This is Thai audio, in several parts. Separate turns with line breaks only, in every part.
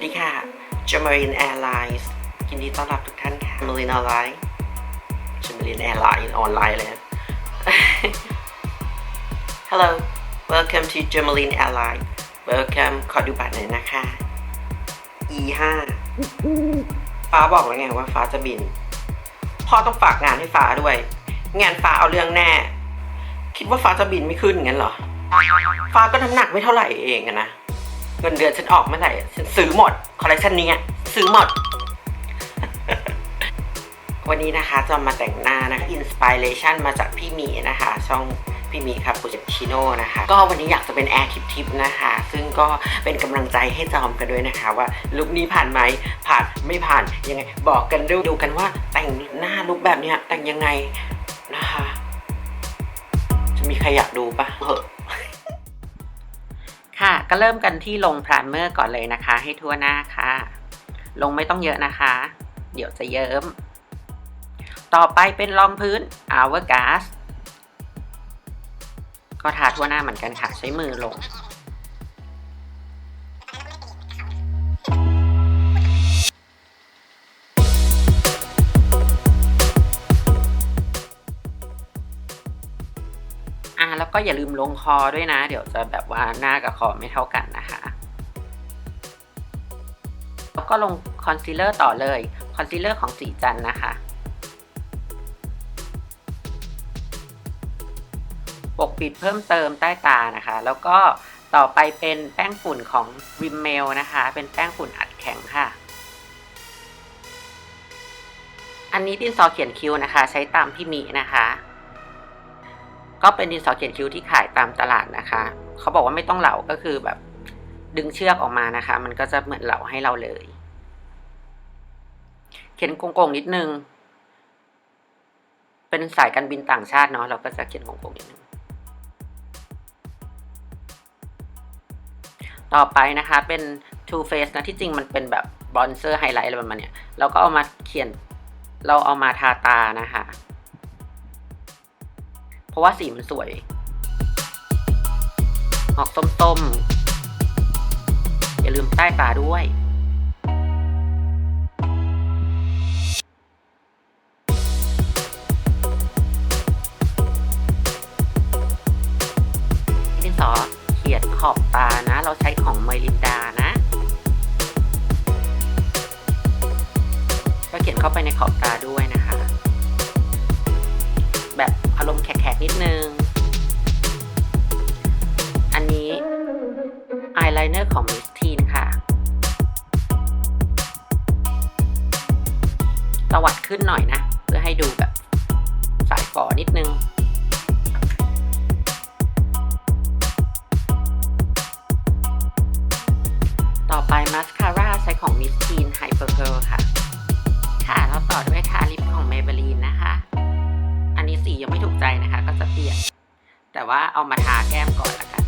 วัสดีค่ะ Jamarin Airlines ยินดีต้อนรับทุกท่านค่ะ Jamarin Airlines Jamarin Airlines ออนไลน์เลย Hello welcome to Jamarin Airlines welcome ขอดูบัตรหน่อยนะคะ E5 ฟ้าบอกแล้วไงว่าฟ้าจะบิน พ่อต้องฝากงานให้ฟ้าด้วย งานฟ้าเอาเรื่องแน่ คิดว่าฟ้าจะบินไม่ขึ้นงั้นเหรอ ฟ้าก็น้ำหนักไม่เท่าไหร่เองนะ เงินเดือนฉันออกเมื่อไหร่ฉันซื้อหมดคอลเลคชันนี้ซื้อหมด วันนี้นะคะจะมาแต่งหน้านะคะอินสปิเรชันมาจากพี่มีนะคะ ช่องพี่มีครับปูเจชิโน่นะคะ ก็วันนี้อยากจะเป็นแอร์ทิปๆนะคะ ซึ่งก็เป็นกำลังใจให้จอมกันด้วยนะคะ ว่าลุคนี้ผ่านไหมผ่านไม่ผ่านยังไง บอกกันดูดูกันว่าแต่งหน้าลุคแบบเนี้ยแต่งยังไงนะคะ จะมีใครอยากดูปะเหอะ ค่ะ ก็เริ่มกันที่ลงพรามเมอร์ก่อนเลยนะคะ ให้ทั่วหน้าค่ะ ลงไม่ต้องเยอะนะคะ เดี๋ยวจะเยิ้ม ต่อไปเป็นรองพื้น Hourglass ก็ทาทั่วหน้าเหมือนกันค่ะ ใช้มือลง แล้วก็อย่าลืมลงคอด้วยนะ เดี๋ยวจะแบบว่าหน้ากับคอไม่เท่ากันนะคะแล้วก็ลงคอนซีลเลอร์ต่อเลยคอนซีลเลอร์ของสีจันนะคะ ปกปิดเพิ่มเติมใต้ตานะคะ แล้วก็ต่อไปเป็นแป้งฝุ่นของ Rimmel นะคะ เป็นแป้งฝุ่นอัดแข็งค่ะ อันนี้ดินสอเขียนคิ้วนะคะ ใช้ตามพี่มีนะคะ ก็เป็นดินสอเขียนคิ้วที่ขายตามตลาดนะคะ เขาบอกว่าไม่ต้องเหลาก็คือแบบดึงเชือกออกมานะคะ มันก็จะเหมือนเหลาให้เราเลย เขียนโกงๆนิดนึง เป็นสายการบินต่างชาติเนาะเราก็จะเขียนโกงๆนิดนึง ต่อไปนะคะเป็น Too face นะที่จริงมันเป็นแบบบอนเซอร์ไฮไลท์อะไรประมาณเนี้ยเราก็เอามาเขียนเราเอามาทาตานะคะ เพราะว่าสีมันสวย ออกส้มๆ อย่าลืมใต้ตาด้วย ดินสอเขียนขอบตานะ เราใช้ของเมลินดานะก็เขียนเข้าไปในขอบตาด้วยนะคะ แบบอารมณ์แขกๆนิดนึง อันนี้อายไลเนอร์ของมิสทีนค่ะ ตวัดขึ้นหน่อยนะ เพื่อให้ดูแบบสายฝอนิดนึงต่อไปมาสคาร่าใช้ของมิสทีนไฮเปอร์เพลค่ะ ค่ะแล้วต่อด้วยทาลิปของเมเบลีนนะคะ แต่ว่าเอามาทาแก้มก่อนละกัน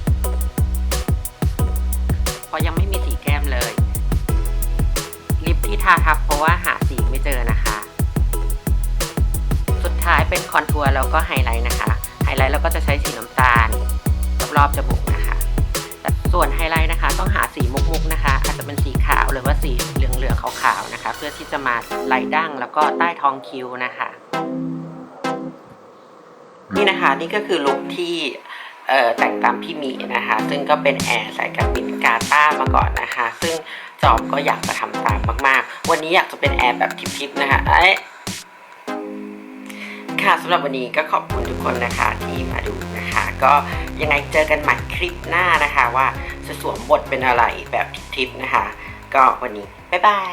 เพราะยังไม่มีสีแก้มเลย ลิปที่ทาทับเพราะว่าหาสีไม่เจอนะคะ สุดท้ายเป็นคอนทัวร์แล้วก็ไฮไลท์นะคะ ไฮไลท์เราก็จะใช้สีน้ำตาลรอบๆจมูกนะคะแต่ส่วนไฮไลท์นะคะ ต้องหาสีมุกๆนะคะ อาจจะเป็นสีขาวหรือว่าสีเหลืองๆขาวๆนะคะ เพื่อที่จะมาไล่ดั้งแล้วก็ใต้ท้องคิ้วนะคะ นี่นะคะนี่ก็คือลุคที่แต่งตามพี่มีนะคะ ซึ่งก็เป็นแอร์สายการบินกาตามาก่อนนะคะ ซึ่งจอมก็อยากจะทำตามมากๆ วันนี้อยากจะเป็นแอร์แบบทิปๆนะคะเอ๊ค่ะสำหรับวันนี้ก็ขอบคุณทุกคนนะคะที่มาดูนะคะ ก็ยังไงเจอกันใหม่คลิปหน้านะคะ ว่าจะสวมบทเป็นอะไรแบบทิปๆนะคะ ก็วันนี้บ๊ายบาย